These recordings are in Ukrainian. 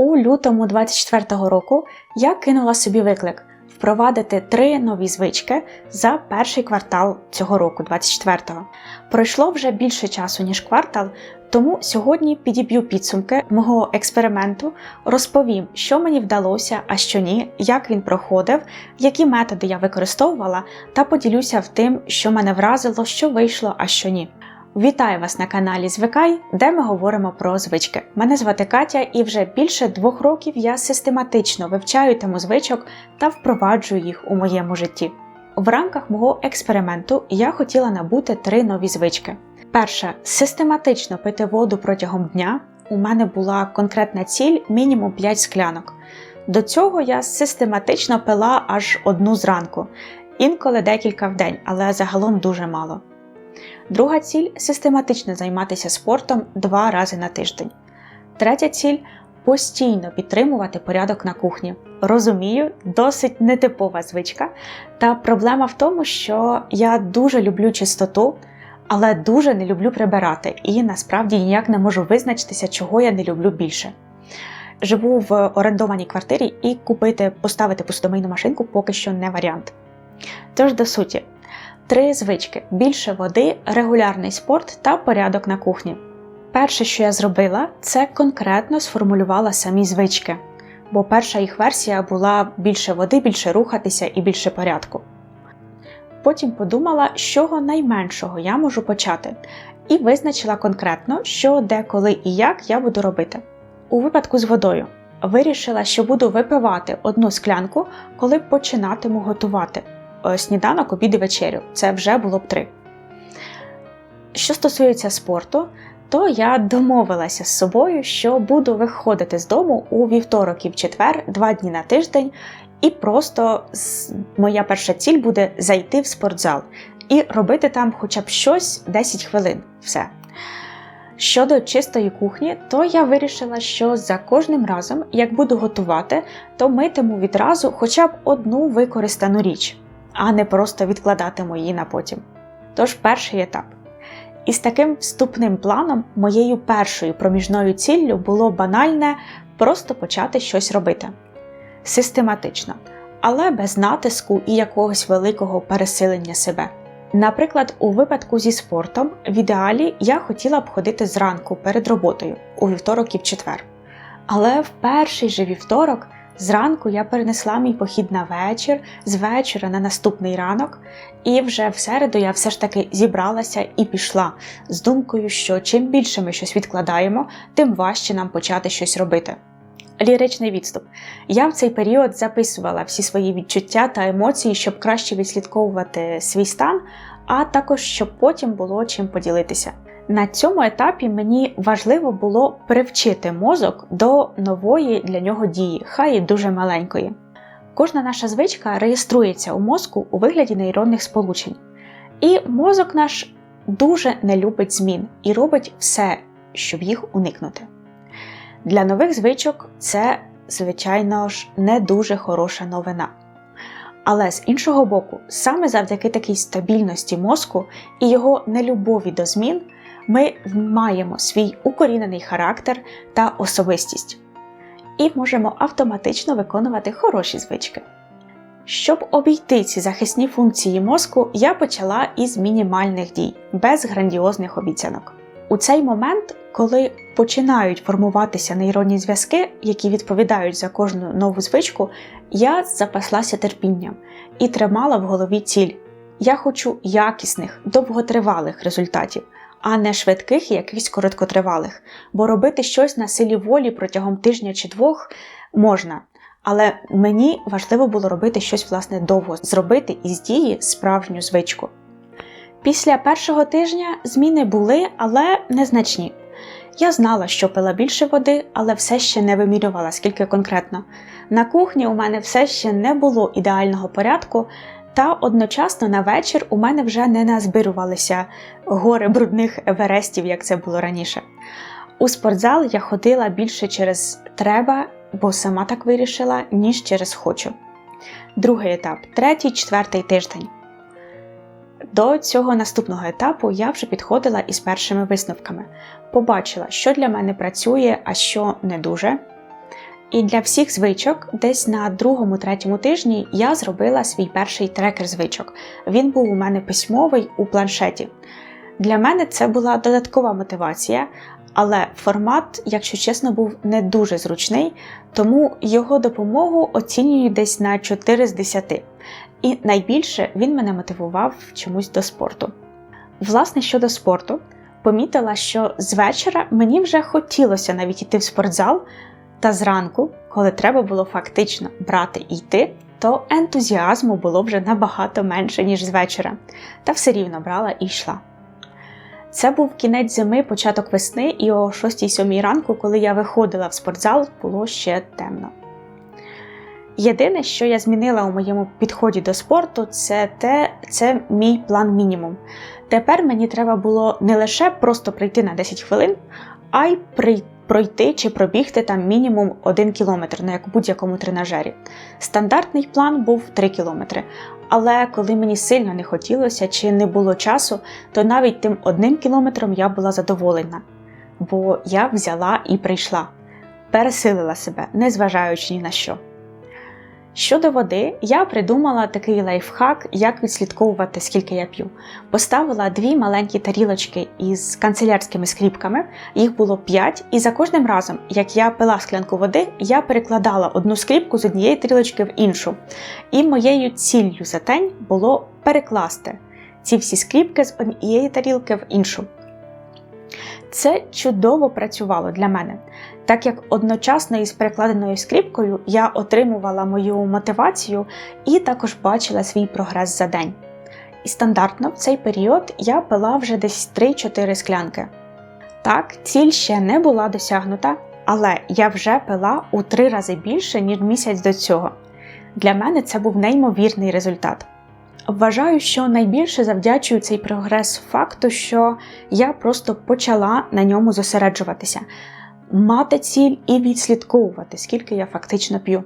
У лютому 24-го року я кинула собі виклик впровадити три нові звички за перший квартал цього року, 24-го. Пройшло вже більше часу, ніж квартал, тому сьогодні підіб'ю підсумки мого експерименту, розповім, що мені вдалося, а що ні, як він проходив, які методи я використовувала, та поділюся в тим, що мене вразило, що вийшло, а що ні. Вітаю вас на каналі Звикай, де ми говоримо про звички. Мене звати Катя, і вже більше двох років я систематично вивчаю тему звичок та впроваджую їх у моєму житті. В рамках мого експерименту я хотіла набути три нові звички. Перша систематично пити воду протягом дня. У мене була конкретна ціль мінімум 5 склянок. До цього я систематично пила аж одну зранку, інколи декілька в день, але загалом дуже мало. Друга ціль систематично займатися спортом два рази на тиждень. Третя ціль постійно підтримувати порядок на кухні. Розумію, досить нетипова звичка. Та проблема в тому, що я дуже люблю чистоту, але дуже не люблю прибирати, і насправді ніяк не можу визначитися, чого я не люблю більше. Живу в орендованій квартирі і купити, поставити посудомийну машинку поки що не варіант. Тож до суті, Три звички: більше води, регулярний спорт та порядок на кухні. Перше, що я зробила, це конкретно сформулювала самі звички, бо перша їх версія була більше води, більше рухатися і більше порядку. Потім подумала, з чого найменшого я можу почати, і визначила конкретно, що, де, коли і як я буду робити. У випадку з водою вирішила, що буду випивати одну склянку, коли починатиму готувати. Е, сніданок, обід і вечерю. Це вже було б три. Що стосується спорту, то я домовилася з собою, що буду виходити з дому у вівторок і в четвер, два дні на тиждень, і просто моя перша ціль буде зайти в спортзал і робити там хоча б щось 10 хвилин. Все. Щодо чистої кухні, то я вирішила, що за кожним разом, як буду готувати, то митиму відразу хоча б одну використану річ а не просто відкладатиму її на потім. Тож перший етап. І з таким вступним планом моєю першою проміжною ціллю було банальне просто почати щось робити систематично, але без натиску і якогось великого пересилення себе. Наприклад, у випадку зі спортом, в ідеалі я хотіла б ходити зранку перед роботою у вівторок і в четвер. Але в перший же вівторок Зранку я перенесла мій похід на вечір, з вечора на наступний ранок, і вже в середу я все ж таки зібралася і пішла з думкою, що чим більше ми щось відкладаємо, тим важче нам почати щось робити. Ліричний відступ. Я в цей період записувала всі свої відчуття та емоції, щоб краще відслідковувати свій стан, а також щоб потім було чим поділитися. На цьому етапі мені важливо було привчити мозок до нової для нього дії, хай і дуже маленької. Кожна наша звичка реєструється у мозку у вигляді нейронних сполучень. І мозок наш дуже не любить змін і робить все, щоб їх уникнути. Для нових звичок це, звичайно ж, не дуже хороша новина. Але з іншого боку, саме завдяки такій стабільності мозку і його нелюбові до змін ми маємо свій укорінений характер та особистість і можемо автоматично виконувати хороші звички. Щоб обійти ці захисні функції мозку, я почала із мінімальних дій, без грандіозних обіцянок. У цей момент, коли починають формуватися нейронні зв'язки, які відповідають за кожну нову звичку, я запаслася терпінням і тримала в голові ціль. Я хочу якісних, довготривалих результатів а не швидких і якихось короткотривалих. Бо робити щось на силі волі протягом тижня чи двох можна. Але мені важливо було робити щось власне довго, зробити із дії справжню звичку. Після першого тижня зміни були, але незначні. Я знала, що пила більше води, але все ще не вимірювала, скільки конкретно. На кухні у мене все ще не було ідеального порядку, та одночасно на вечір у мене вже не назбирувалися гори брудних еверестів, як це було раніше. У спортзал я ходила більше через треба, бо сама так вирішила, ніж через хочу. Другий етап третій, четвертий тиждень. До цього наступного етапу я вже підходила із першими висновками. Побачила, що для мене працює, а що не дуже. І для всіх звичок, десь на другому-третьому тижні я зробила свій перший трекер звичок. Він був у мене письмовий у планшеті. Для мене це була додаткова мотивація, але формат, якщо чесно, був не дуже зручний, тому його допомогу оцінюю десь на 4 з 10. І найбільше він мене мотивував чомусь до спорту. Власне, щодо спорту, помітила, що з вечора мені вже хотілося навіть йти в спортзал, та зранку, коли треба було фактично брати і йти, то ентузіазму було вже набагато менше, ніж з вечора, та все рівно брала і йшла. Це був кінець зими, початок весни, і о 6-7 ранку, коли я виходила в спортзал, було ще темно. Єдине, що я змінила у моєму підході до спорту, це те, це мій план мінімум. Тепер мені треба було не лише просто прийти на 10 хвилин, а й пройти чи пробігти там мінімум 1 кілометр, на як у будь-якому тренажері. Стандартний план був 3 кілометри. Але коли мені сильно не хотілося чи не було часу, то навіть тим одним кілометром я була задоволена, бо я взяла і прийшла, пересилила себе, незважаючи ні на що. Щодо води, я придумала такий лайфхак, як відслідковувати, скільки я п'ю. Поставила дві маленькі тарілочки із канцелярськими скріпками, їх було п'ять, і за кожним разом, як я пила склянку води, я перекладала одну скріпку з однієї тарілочки в іншу. І моєю ціллю за день було перекласти ці всі скріпки з однієї тарілки в іншу. Це чудово працювало для мене, так як одночасно із перекладеною скріпкою я отримувала мою мотивацію і також бачила свій прогрес за день. І стандартно в цей період я пила вже десь 3-4 склянки. Так, ціль ще не була досягнута, але я вже пила у 3 рази більше, ніж місяць до цього. Для мене це був неймовірний результат. Вважаю, що найбільше завдячую цей прогрес факту, що я просто почала на ньому зосереджуватися, мати ціль і відслідковувати, скільки я фактично п'ю.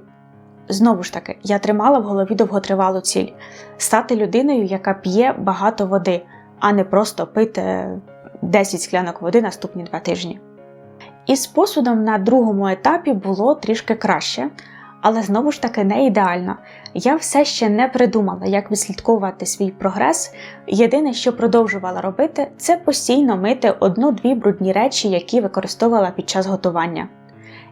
Знову ж таки, я тримала в голові довготривалу ціль стати людиною, яка п'є багато води, а не просто пити 10 склянок води наступні два тижні. І з посудом на другому етапі було трішки краще але знову ж таки не ідеально. Я все ще не придумала, як відслідковувати свій прогрес. Єдине, що продовжувала робити, це постійно мити одну-дві брудні речі, які використовувала під час готування.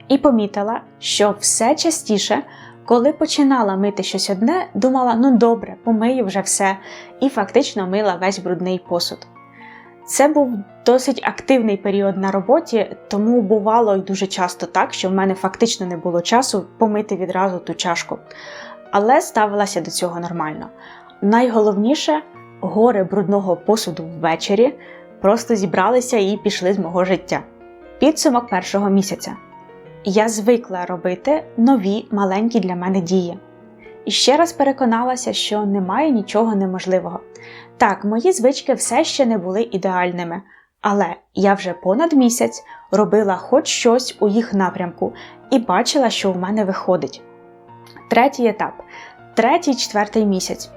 І помітила, що все частіше, коли починала мити щось одне, думала, ну добре, помию вже все, і фактично мила весь брудний посуд. Це був досить активний період на роботі, тому бувало й дуже часто так, що в мене фактично не було часу помити відразу ту чашку. Але ставилася до цього нормально. Найголовніше гори брудного посуду ввечері просто зібралися і пішли з мого життя. Підсумок першого місяця. Я звикла робити нові маленькі для мене дії. І ще раз переконалася, що немає нічого неможливого. Так, мої звички все ще не були ідеальними, але я вже понад місяць робила хоч щось у їх напрямку і бачила, що у мене виходить. Третій етап третій четвертий місяць.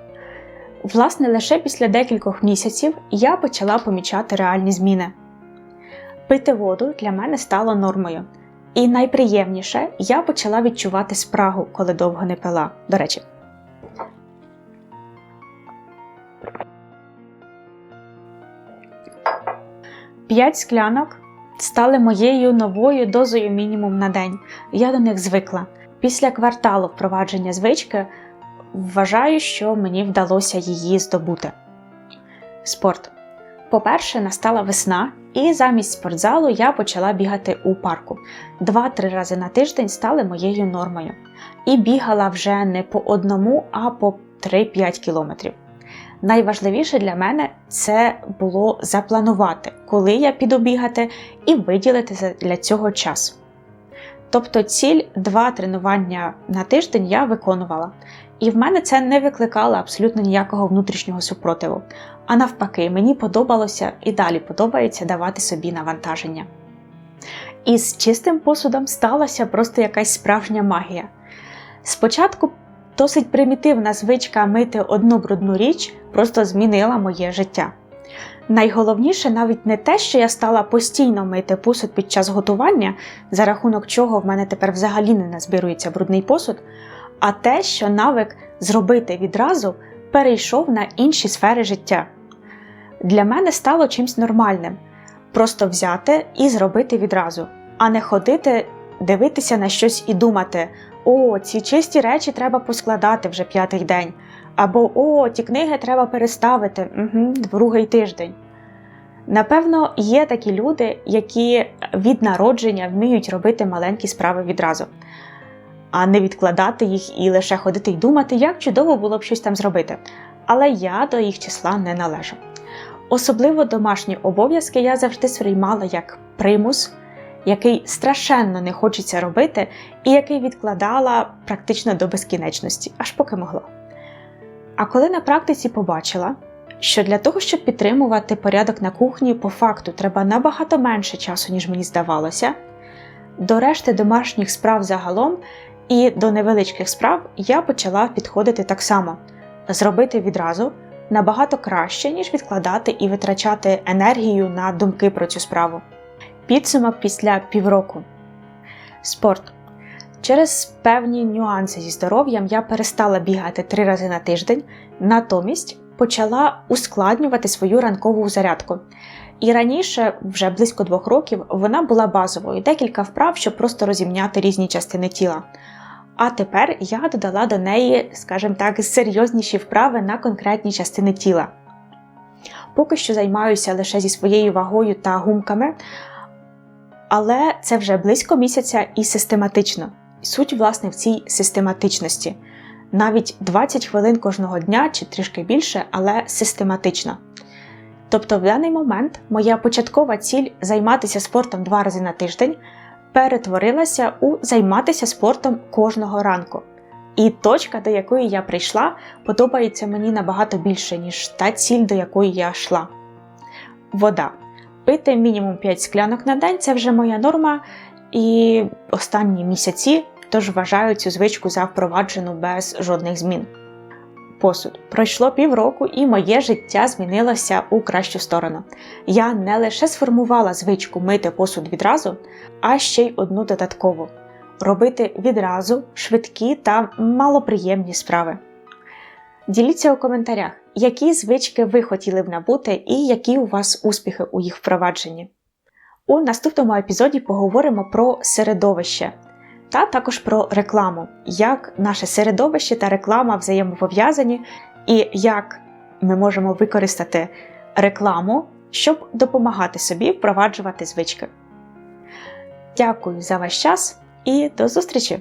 Власне, лише після декількох місяців я почала помічати реальні зміни. Пити воду для мене стало нормою. І найприємніше, я почала відчувати спрагу, коли довго не пила. До речі. П'ять склянок стали моєю новою дозою мінімум на день. Я до них звикла. Після кварталу впровадження звички вважаю, що мені вдалося її здобути. Спорт. По-перше, настала весна, і замість спортзалу я почала бігати у парку. Два-три рази на тиждень стали моєю нормою. І бігала вже не по одному, а по 3-5 кілометрів. Найважливіше для мене це було запланувати, коли я піду бігати, і виділити для цього час. Тобто ціль два тренування на тиждень я виконувала. І в мене це не викликало абсолютно ніякого внутрішнього супротиву. А навпаки, мені подобалося і далі подобається давати собі навантаження. І з чистим посудом сталася просто якась справжня магія. Спочатку досить примітивна звичка мити одну брудну річ просто змінила моє життя. Найголовніше навіть не те, що я стала постійно мити посуд під час готування, за рахунок чого в мене тепер взагалі не назбирується брудний посуд, а те, що навик зробити відразу перейшов на інші сфери життя. Для мене стало чимсь нормальним просто взяти і зробити відразу, а не ходити, дивитися на щось і думати: о, ці чисті речі треба поскладати вже п'ятий день. Або о, ті книги треба переставити угу, другий тиждень. Напевно, є такі люди, які від народження вміють робити маленькі справи відразу, а не відкладати їх і лише ходити й думати, як чудово було б щось там зробити. Але я до їх числа не належу. Особливо домашні обов'язки я завжди сприймала як примус, який страшенно не хочеться робити, і який відкладала практично до безкінечності, аж поки могла. А коли на практиці побачила, що для того, щоб підтримувати порядок на кухні, по факту треба набагато менше часу, ніж мені здавалося, до решти домашніх справ загалом і до невеличких справ я почала підходити так само: зробити відразу набагато краще, ніж відкладати і витрачати енергію на думки про цю справу. Підсумок після півроку. Спорт. Через певні нюанси зі здоров'ям я перестала бігати три рази на тиждень, натомість почала ускладнювати свою ранкову зарядку. І раніше, вже близько двох років, вона була базовою, декілька вправ, щоб просто розімняти різні частини тіла. А тепер я додала до неї, скажімо так, серйозніші вправи на конкретні частини тіла. Поки що займаюся лише зі своєю вагою та гумками, але це вже близько місяця і систематично. Суть, власне, в цій систематичності. Навіть 20 хвилин кожного дня чи трішки більше, але систематично. Тобто, в даний момент моя початкова ціль займатися спортом два рази на тиждень перетворилася у займатися спортом кожного ранку. І точка, до якої я прийшла, подобається мені набагато більше, ніж та ціль, до якої я йшла. Вода. Пити мінімум 5 склянок на день це вже моя норма, і останні місяці тож вважаю цю звичку за впроваджену без жодних змін. Посуд. Пройшло півроку, і моє життя змінилося у кращу сторону. Я не лише сформувала звичку мити посуд відразу, а ще й одну додаткову робити відразу швидкі та малоприємні справи. Діліться у коментарях, які звички ви хотіли б набути і які у вас успіхи у їх впровадженні. У наступному епізоді поговоримо про середовище та також про рекламу, як наше середовище та реклама взаємопов'язані, і як ми можемо використати рекламу, щоб допомагати собі впроваджувати звички. Дякую за ваш час і до зустрічі!